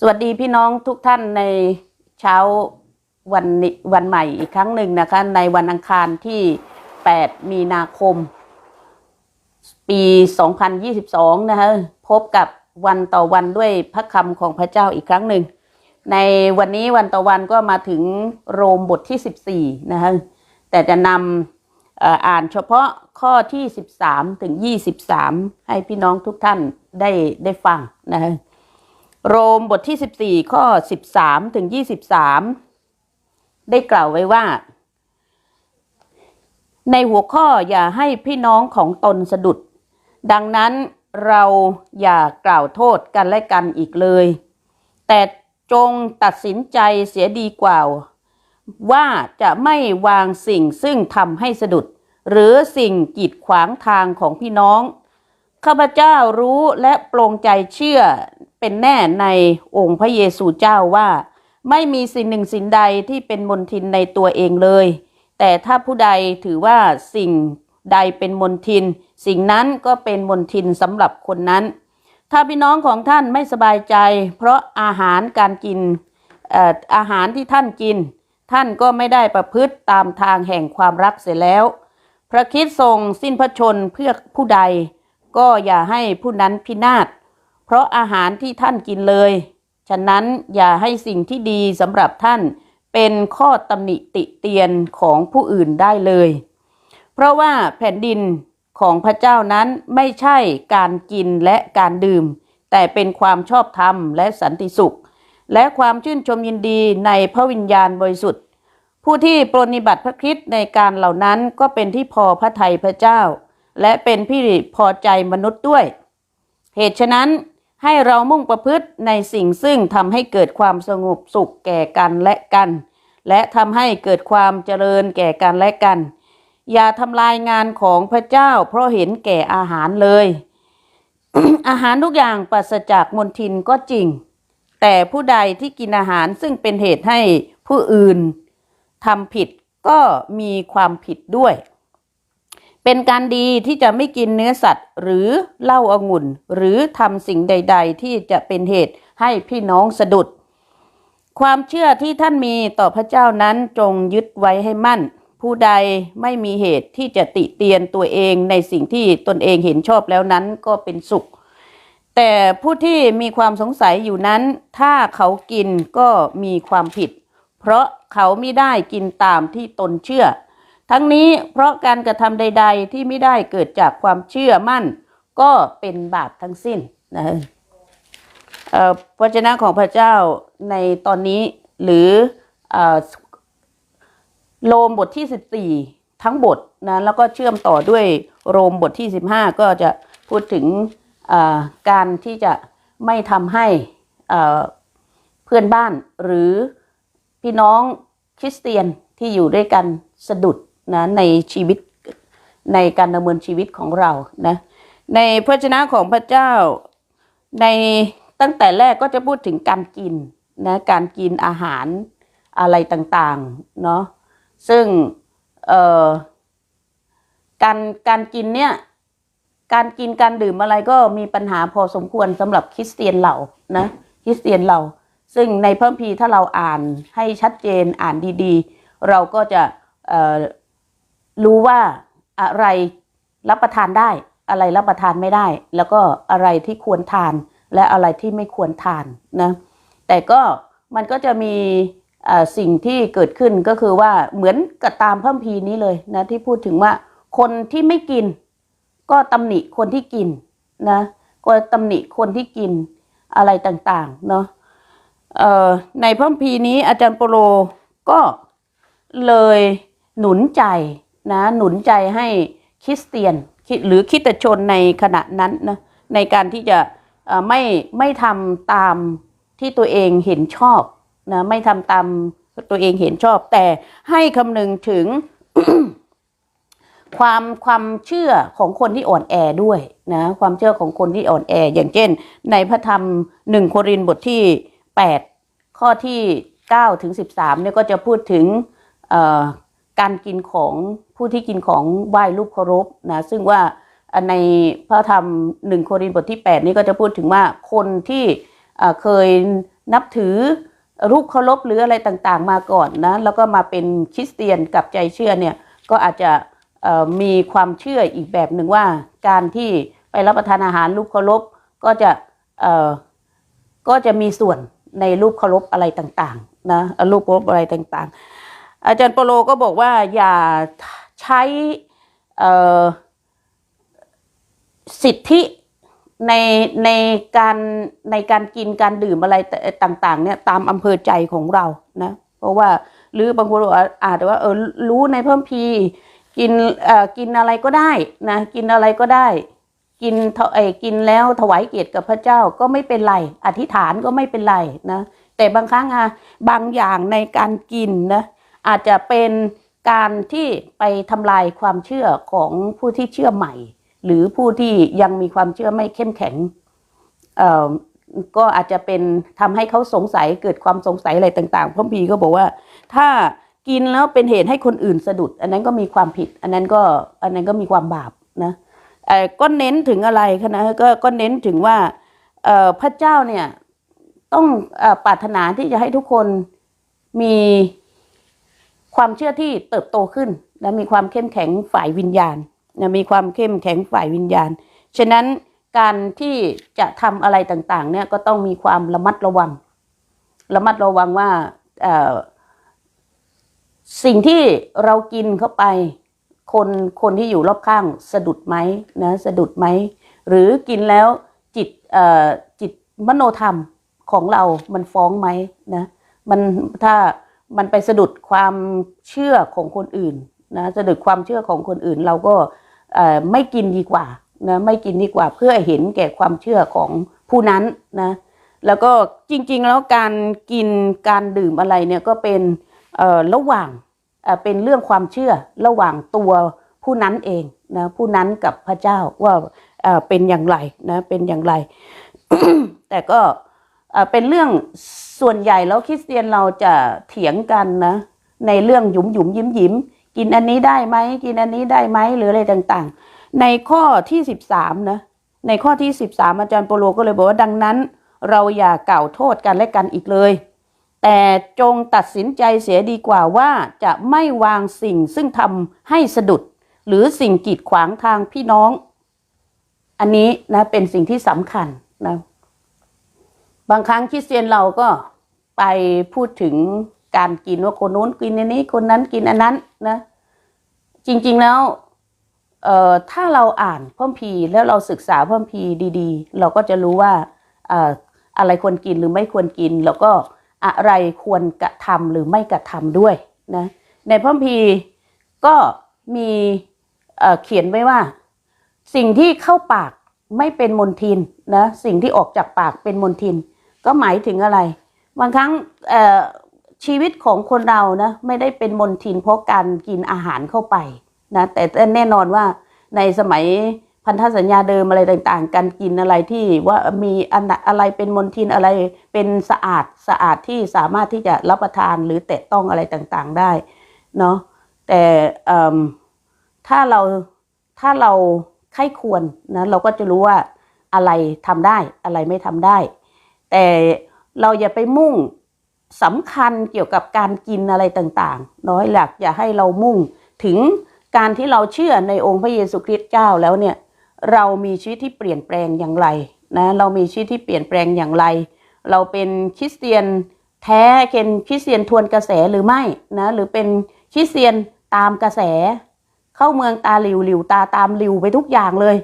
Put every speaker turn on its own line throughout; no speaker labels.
สวัสดีพี่น้องทุกท่านในเช้าวันวันใหม่อีกครั้งหนึ่งนะคะ ในวันอังคารที่ 8 มีนาคม ปี 2022 นะคะพบกับวันต่อวันด้วยพระคำของพระเจ้าอีกครั้งหนึ่ง ในวันนี้วันต่อวันก็มาถึงโรมบทที่ 14 นะคะแต่จะนำอ่ออ่านเฉพาะข้อที่ 13 ถึง 23 ให้พี่น้องทุกท่านได้ได้ฟังนะคะ โรมบทที่ 14 ข้อ 13 ถึง 23 ได้กล่าวไว้ว่า ในหัวข้ออย่าให้พี่น้องของตนสะดุด ดังนั้นเราอย่ากล่าวโทษกันและกันอีกเลย แต่จงตัดสินใจเสียดีกว่า ว่าจะไม่วางสิ่งซึ่งทำให้สะดุด หรือสิ่งกีดขวางทางของพี่น้องข้าพเจ้ารู้และปรงใจเชื่อ เป็นแน่ในองค์พระเยซูเจ้าว่า ไม่มีสิ่งหนึ่งสิ่งใดที่เป็นมนทินในตัวเองเลย แต่ถ้าผู้ใดถือว่าสิ่งใดเป็นมนทิน สิ่งนั้นก็เป็นมนทินสำหรับคนนั้น ถ้าพี่น้องของท่านไม่สบายใจ เพราะอาหารการกินอาหารที่ท่านกิน ท่านก็ไม่ได้ประพฤติตามทางแห่งความรักเสียแล้ว พระคิดทรงสิ้นพระชนเพื่อผู้ใด ก็อย่าให้ผู้นั้นพินาศ เพราะอาหารที่ท่านกินเลย ฉะนั้นอย่าให้สิ่งที่ดีสำหรับท่านเป็นข้อตำหนิติเตียนของผู้อื่นได้เลย เพราะว่าแผ่นดินของพระเจ้านั้นไม่ใช่การกินและการดื่ม แต่เป็นความชอบธรรมและสันติสุข และความชื่นชมยินดีในพระวิญญาณบริสุทธิ์ ผู้ที่ปรนนิบัติพระคริสต์ในการเหล่านั้นก็เป็นที่พอพระทัยพระเจ้า และเป็นที่พอใจมนุษย์ด้วย เหตุฉะนั้น ให้เรามุ่งประพฤติในสิ่งซึ่งทำให้เกิดความสงบสุขแก่กันและกัน และทำให้เกิดความเจริญแก่กันและกัน อย่าทำลายงานของพระเจ้า เพราะเห็นแก่อาหารเลย อาหารทุกอย่างปราศจากมลทินก็จริง แต่ผู้ใดที่กินอาหารซึ่งเป็นเหตุให้ผู้อื่นทำผิดก็มีความผิดด้วย เป็นการดีที่จะไม่กินเนื้อสัตว์ หรือเหล้าองุ่น หรือทำสิ่งใด ๆ ที่จะเป็นเหตุให้พี่น้องสะดุด ความเชื่อที่ท่านมีต่อพระเจ้านั้นจงยึดไว้ให้มั่น ผู้ใดไม่มีเหตุที่จะติเตียนตัวเองในสิ่งที่ตนเองเห็นชอบแล้วนั้นก็เป็นสุข แต่ผู้ที่มีความสงสัยอยู่นั้น ถ้าเขากินก็มีความผิด เพราะเขาไม่ได้กินตามที่ตนเชื่อ ทั้งนี้เพราะการกระทำใด ๆ ที่ไม่ได้เกิดจากความเชื่อมั่น ก็เป็นบาปทั้งสิ้นนะพระเจ้าของพระเจ้าในตอนนี้หรือโรมบทที่ 14 ทั้งบทนะแล้วก็เชื่อมต่อด้วยโรมบทที่ 15 ก็จะพูดถึงการที่จะไม่ทำให้เพื่อนบ้านหรือพี่น้องคริสเตียนที่อยู่ด้วยกันสะดุด นะในชีวิตในการดำเนินชีวิตของเรานะในพระชนะของพระเจ้าในตั้งแต่แรกก็จะพูดถึงการกินนะการกินอาหารอะไรต่างๆเนาะซึ่งเอ่อการการกินเนี่ยการกินการดื่มอะไรก็มีปัญหาพอสมควรสำหรับคริสเตียนเรานะคริสเตียนเรา ซึ่งในพระคัมภีร์ถ้าเราอ่านให้ชัดเจนอ่านดีๆ เราก็จะเอ่อ รู้ว่าอะไรรับประทานได้ อะไรรับประทานไม่ได้ แล้วก็อะไรที่ควรทานและอะไรที่ไม่ควรทานนะแต่ก็มันก็จะมีสิ่งที่เกิดขึ้นก็คือว่าเหมือนกับตามพระคัมภีนี้เลยนะที่พูดถึงว่าคนที่ไม่กิน ก็ตำหนิคนที่กินนะก็ตำหนิคนที่กินอะไรต่างๆเนาะเอ่อในพระคัมภีนี้อาจารย์โปโลก็เลยหนุนใจ นะหนุนใจให้คริสเตียนหรือคริสตชนในขณะนั้นนะในการที่จะไม่ไม่ทำตามที่ตัวเองเห็นชอบนะไม่ทำตามตัวเองเห็นชอบ แต่ให้คำนึงถึงความความเชื่อของคนที่อ่อนแอด้วยนะความเชื่อของคนที่อ่อนแอ อย่างเช่น ในพระธรรมหนึ่งโครินบทที่ 8 ข้อที่9ถึง13เนี่ยก็จะพูดถึงการกินของ ผู้ที่กินของไหว้รูปเคารพนะซึ่งว่าในพระธรรมหนึ่งโครินธ์บทที่ 8 นี้ก็จะพูดถึงว่าคนที่เคยนับถือรูปเคารพหรืออะไรต่างๆ มาก่อนนะแล้วก็มาเป็นคริสเตียนกับใจเชื่อเนี่ยก็อาจจะมีความเชื่ออีกแบบหนึ่งว่า การที่ไปรับประทานอาหารรูปเคารพก็จะก็จะมีส่วนในรูปเคารพอะไรต่างๆนะรูปเคารพอะไรต่างๆ อาจารย์ปโลก็บอกว่าอย่า ใช้สิทธิในในการในการกินการดื่มอะไรต่างๆเนี่ยตามอำเภอใจของเรานะเพราะว่าหรือบางคนอาจจะว่าเออรู้ในเพิ่มพีกินเอ่อกินอะไรก็ได้นะกินอะไรก็ได้ กินเท่าเออกินแล้วถวายเกียรติกับพระเจ้าก็ไม่เป็นไร อธิษฐานก็ไม่เป็นไรนะแต่บางครั้งอะบางอย่างในการกินนะอาจจะเป็น การที่ไปทำลายความเชื่อของผู้ที่เชื่อใหม่ หรือผู้ที่ยังมีความเชื่อไม่เข้มแข็งก็อาจจะเป็นทำให้เขาสงสัยเกิดความสงสัยอะไรต่างๆพระพีก็บอกว่า ถ้ากินแล้วเป็นเหตุให้คนอื่นสะดุด อันนั้นก็มีความผิด อันนั้นก็อันนั้นก็มีความบาปนะเอ่อก็เน้นถึงอะไรคะนะก็ก็เน้นถึงว่าพระเจ้าเนี่ยต้องอปรารถนาที่จะให้ทุกคนมี ความเชื่อที่เติบโตขึ้น และมีความเข้มแข็งฝ่ายวิญญาณนะมีความเข้มแข็งฝ่ายวิญญาณ ฉะนั้นการที่จะทำอะไรต่างๆเนี่ยก็ต้องมีความระมัดระวัง ระมัดระวังว่าสิ่งที่เรากินเข้าไป คนคนที่อยู่รอบข้างสะดุดไหมนะสะดุดไหม หรือกินแล้วจิตจิตมโนธรรมของเรามันฟ้องไหมนะมันถ้า มันไปสะดุดความเชื่อของคนอื่นนะสะดุดความเชื่อของคนอื่น เราก็ไม่กินดีกว่านะไม่กินดีกว่าเพื่อเห็นแก่ความเชื่อของผู้นั้นนะแล้วก็จริงๆแล้วการกินการดื่มอะไรเนี่ยก็เป็นระหว่างเป็นเรื่องความเชื่อระหว่างตัวผู้นั้นเองนะผู้นั้นกับพระเจ้าว่าเป็นอย่างไรนะเป็นอย่างไร แต่ก็เป็นเรื่อง ส่วนใหญ่แล้วคริสเตียนเราจะเถียงกันนะ ในเรื่องหยุมหยุมยิ้มยิ้มกินอันนี้ได้ไหมกินอันนี้ได้ไหมหรืออะไรต่างๆ ในข้อที่สิบสามนะในข้อที่สิบสามอาจารย์โปโลก็เลยบอกว่าดังนั้น เราอย่ากล่าวโทษกันและกันอีกเลย แต่จงตัดสินใจเสียดีกว่าว่าจะไม่วางสิ่งซึ่งทำให้สะดุด หรือสิ่งกีดขวางทางพี่น้อง อันนี้นะเป็นสิ่งที่สำคัญนะ บางครั้งคริสเตียนเราก็ไปพูดถึงการกินว่าคนนู้นกินอันนี้คนนั้นกินอันนั้นนะ จริงๆแล้วเอ่อถ้าเราอ่านพระคัมภีแล้วเราศึกษาพระคัมภีดีๆ เราก็จะรู้ว่าเอ่ออะไรควรกินหรือไม่ควรกิน แล้วก็อะไรควรกระทำหรือไม่กระทำด้วยนะในพระคัมภีก็มีเอ่อเขียนไว้ว่า สิ่งที่เข้าปากไม่เป็นมลทินนะสิ่งที่ออกจากปากเป็นมลทิน ก็หมายถึงอะไร บางครั้งชีวิตของคนเรานะไม่ได้เป็นมลทินเพราะการกินอาหารเข้าไปนะแต่แน่นอนว่าในสมัยพันธสัญญาเดิมอะไรต่างๆ การกินอะไรที่ว่ามีอันอะไรเป็นมลทินอะไรเป็นสะอาดสะอาดที่สามารถที่จะรับประทานหรือแตะต้องอะไรต่างๆได้เนาะแต่ถ้าเราถ้าเราไข้ควรนะเราก็จะรู้ว่าอะไรทำได้อะไรไม่ทำได้ แต่เราอย่าไปมุ่งสำคัญเกี่ยวกับการกินอะไรต่างๆ น้อยหลักอย่าให้เรามุ่งถึงการที่เราเชื่อในองค์พระเยซูคริสต์เจ้าแล้วเนี่ยเรามีชีวิตที่เปลี่ยนแปลงอย่างไรนะเรามีชีวิตที่เปลี่ยนแปลงอย่างไร เราเป็นคริสเตียนแท้เป็นคริสเตียนทวนกระแสหรือไม่นะหรือเป็นคริสเตียนตามกระแส เข้าเมืองตาหลิวหลิวตาตามหลิวไปทุกอย่างเลย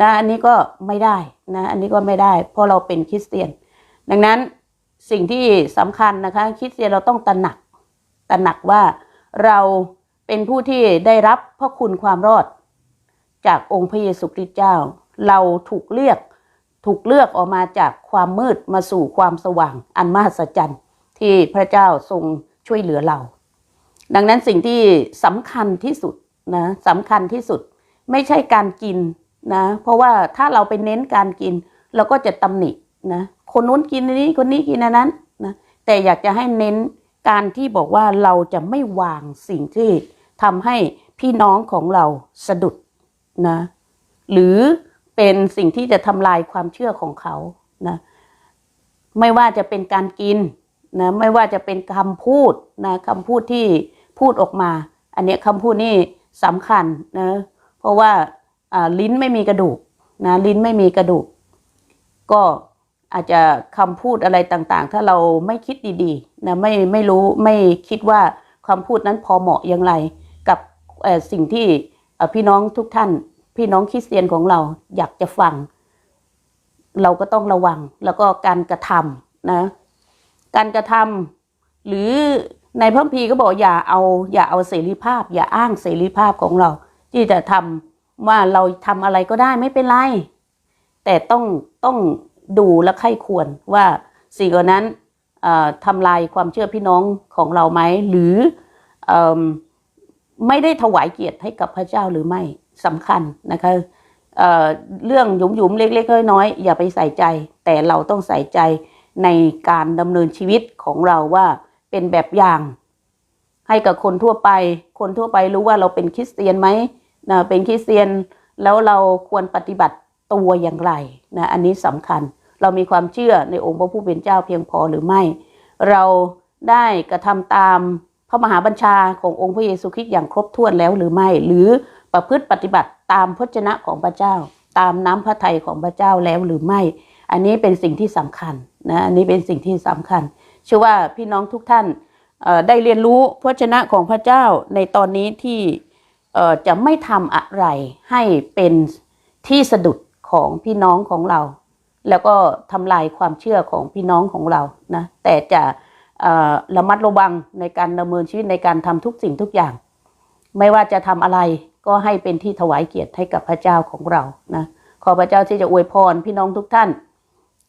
นะอันนี้ก็ไม่ได้นะอันนี้ก็ไม่ได้ เพราะเราเป็นคริสเตียน ดังนั้นสิ่งที่สำคัญนะคะคริสเตียเราต้องตระหนักตระหนักว่าเราเป็นผู้ที่ได้รับพระคุณความรอด จากองค์พระเยซูคริสต์เจ้า เราถูกเลือกถูกเลือกออกมาจากความมืดมาสู่ความสว่างอันมหัศจรรย์ที่พระเจ้าทรงช่วยเหลือเรา ดังนั้นสิ่งที่สำคัญที่สุดนะสำคัญที่สุดไม่ใช่การกินนะเพราะว่าถ้าเราไปเน้นการกิน เราก็จะตำหนิ นะคนนู้นกินนี้คนนี้กินอันนั้นนะแต่อยากจะให้เน้นการที่บอกว่าเราจะไม่วางสิ่งที่ทำให้พี่น้องของเราสะดุดนะหรือเป็นสิ่งที่จะทำลายความเชื่อของเขานะไม่ว่าจะเป็นการกินนะไม่ว่าจะเป็นคำพูดนะคำพูดที่พูดออกมา อันนี้คำพูดนี่สำคัญนะเพราะว่าลิ้นไม่มีกระดูกนะลิ้นไม่มีกระดูก ก็ อาจจะคำพูดอะไรต่างๆ ถ้าเราไม่คิดดีๆนะไม่ไม่รู้ไม่คิดว่าคำพูดนั้นพอเหมาะอย่างไร กับสิ่งที่พี่น้องทุกท่าน พี่น้องคริสเตียนของเราอยากจะฟัง เราก็ต้องระวังแล้วก็การกระทำนะ การกระทำหรือในพระคัมภีก็บอกอย่าเอา อย่าเอาเสรีภาพ อย่าอ้างเสรีภาพของเรา ที่จะทำว่าเราทำอะไรก็ได้ไม่เป็นไร แต่ต้องต้อง ดูและไข้ควรว่าสิ่งเหล่านั้นเอ่อทำลายความเชื่อพี่น้องของเราไหมหรือไม่ได้ถวายเกียรติให้กับพระเจ้าหรือไม่สำคัญนะคะเเรื่องหยุมๆเล็กๆน้อยๆอย่าไปใส่ใจ แต่เราต้องใส่ใจในการดำเนินชีวิตของเราว่าเป็นแบบอย่าง ให้กับคนทั่วไป คนทั่วไปรู้ว่าเราเป็นคริสเตียนไหมนะเป็นคริสเตียนแล้วเราควรปฏิบัติ ตัวอย่างไรนะอันนี้สำคัญ เรามีความเชื่อในองค์พระผู้เป็นเจ้าเพียงพอหรือไม่ เราได้กระทำตามพระมหาบัญชาขององค์พระเยซูคริสต์อย่างครบถ้วนแล้วหรือไม่ หรือประพฤติปฏิบัติตามพระชนะของพระเจ้า ตามน้ำพระทัยของพระเจ้าแล้วหรือไม่ อันนี้เป็นสิ่งที่สำคัญนะอันนี้เป็นสิ่งที่สำคัญเชื่อว่าพี่น้องทุกท่านได้เรียนรู้พระชนะของพระเจ้าในตอนนี้ที่จะไม่ทำอะไรให้เป็นที่สะดุด ของพี่น้องของเรา แล้วก็ทำลายความเชื่อของพี่น้องของเรานะแต่จะระมัดระวังในการดำเนินชีวิตในการทำทุกสิ่งทุกอย่าง ไม่ว่าจะทำอะไรก็ให้เป็นที่ถวายเกียรติให้กับพระเจ้าของเรานะขอพระเจ้าที่จะอวยพรพี่น้องทุกท่าน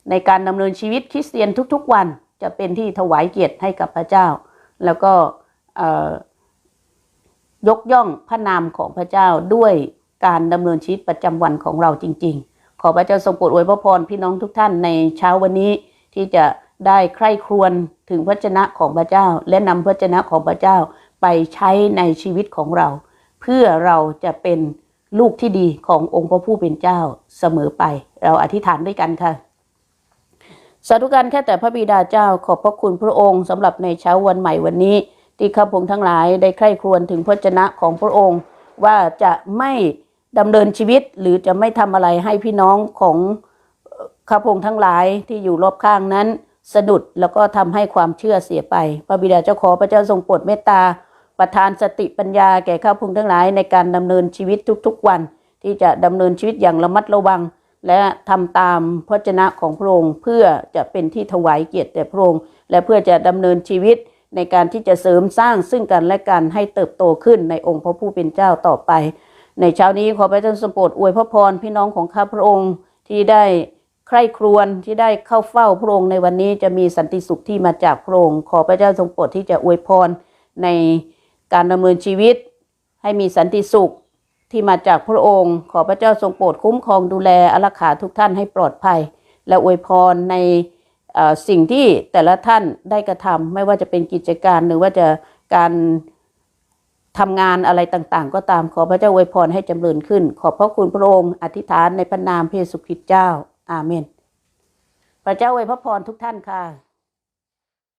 ในการดำเนินชีวิตคริสเตียนทุก ๆ วันจะเป็นที่ถวายเกียรติให้กับพระเจ้า แล้วก็ยกย่องพระนามของพระเจ้าด้วยการดำเนินชีวิตประจำวันของเราจริง ๆ ขอพระเจ้าทรงโปรดอวยพระพรพี่น้องทุกท่านในเช้าวันนี้ที่จะได้ใคร่ครวญถึงพระชนะของพระเจ้า และนำพระชนะของพระเจ้าไปใช้ในชีวิตของเรา เพื่อเราจะเป็นลูกที่ดีขององค์พระผู้เป็นเจ้าเสมอไป เราอธิษฐานด้วยกันค่ะสาธุการแค่แต่พระบิดาเจ้าขอบพระคุณพระองค์สำหรับในเช้าวันใหม่วันนี้ ที่ข้าพงทั้งหลายได้ใคร่ครวญถึงพระชนะของพระองค์ ว่าจะไม่ ดำเนินชีวิตหรือจะไม่ทำอะไรให้พี่น้องของข้าพงทั้งหลายที่อยู่รอบข้างนั้น สะดุดแล้วก็ทำให้ความเชื่อเสียไป พระบิดาเจ้าขอพระเจ้าทรงโปรดเมตตา ประทานสติปัญญาแก่ข้าพงทั้งหลายในการดำเนินชีวิตทุกๆวัน ที่จะดำเนินชีวิตอย่างระมัดระวัง และทำตามพระชนะของพระองค์เพื่อจะเป็นที่ถวายเกียรติแด่พระองค์และเพื่อจะดำเนินชีวิตในการที่จะเสริมสร้างซึ่งกันและกันให้เติบโตขึ้นในองค์พระผู้เป็นเจ้าต่อไป ในเช้านี้ขอพระเจ้าทรงโปรดอวยพระพรพี่น้องของข้าพระองค์ที่ได้ใคร่ครวญที่ได้เข้าเฝ้าพระองค์ในวันนี้จะมีสันติสุขที่มาจากพระองค์ขอพระเจ้าทรงโปรดที่จะอวยพรในการดำเนินชีวิต ให้มีสันติสุขที่มาจากพระองค์ ขอพระเจ้าทรงโปรดคุ้มครองดูแลอารักขาทุกท่านให้ปลอดภัย และอวยพรในสิ่งที่แต่ละท่านได้กระทำไม่ว่าจะเป็นกิจการหรือว่าจะการ ทำงานอะไรต่างๆ ก็ตามขอพระเจ้าอวยพรให้จำเริญขึ้น ขอบพระคุณพระองค์อธิษฐานในพระนามพระเยซูคริสต์เจ้า อาเมน พระเจ้าอวยพระพรทุกท่านค่ะ